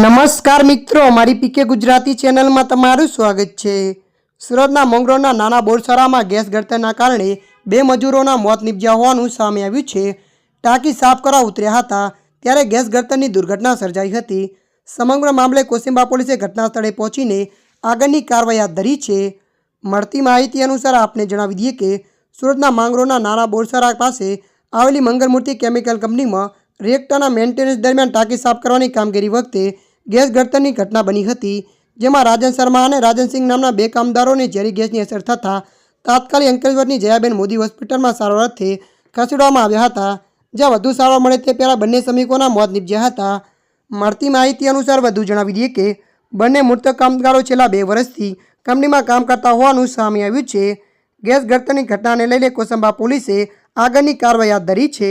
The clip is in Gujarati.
નમસ્કાર મિત્રો, મારી પીકે ગુજરાતી ચેનલમાં તમારું સ્વાગત છે. સુરતના મંગળોના નાના બોરસરામાં ગેસ ગળતરના કારણે બે મજૂરોના મોત નીપજ્યા હોવાનું સામે આવ્યું છે. ટાંકી સાફ કરવા ઉતર્યા હતા, ત્યારે ગેસ ગળતરની દુર્ઘટના સર્જાઈ હતી. સમગ્ર મામલે કોસિંબા પોલીસે ઘટના સ્થળે પહોંચીને આગળની કાર્યવાહી હાથ ધરી છે. મળતી માહિતી અનુસાર આપને જણાવી દઈએ કે, સુરતના માંગરોના નાના બોરસરા પાસે આવેલી મંગલમૂર્તિ કેમિકલ કંપનીમાં રિએક્ટરના મેન્ટેનન્સ દરમિયાન ટાંકી સાફ કરવાની કામગીરી વખતે ગેસ ગળતરની ઘટના બની હતી, જેમાં રાજન શર્મા અને રાજનસિંહ નામના બે કામદારોને ઝેરી ગેસની અસર થતાં તાત્કાલિક અંકલેશ્વરની જયાબેન મોદી હોસ્પિટલમાં સારવાર અર્થે ખસેડવામાં આવ્યા હતા. જ્યાં વધુ સારવાર મળે તે પહેલાં બંને શ્રમિકોના મોત નીપજ્યા હતા. મળતી માહિતી અનુસાર વધુ જણાવી દઈએ કે, બંને મૃતક કામદારો છેલ્લા બે વર્ષથી કંપનીમાં કામ કરતા હોવાનું સામે આવ્યું છે. ગેસ ગળતરની ઘટનાને લઈને કોસંબા પોલીસે આગળની કાર્યવાહી હાથ ધરી છે.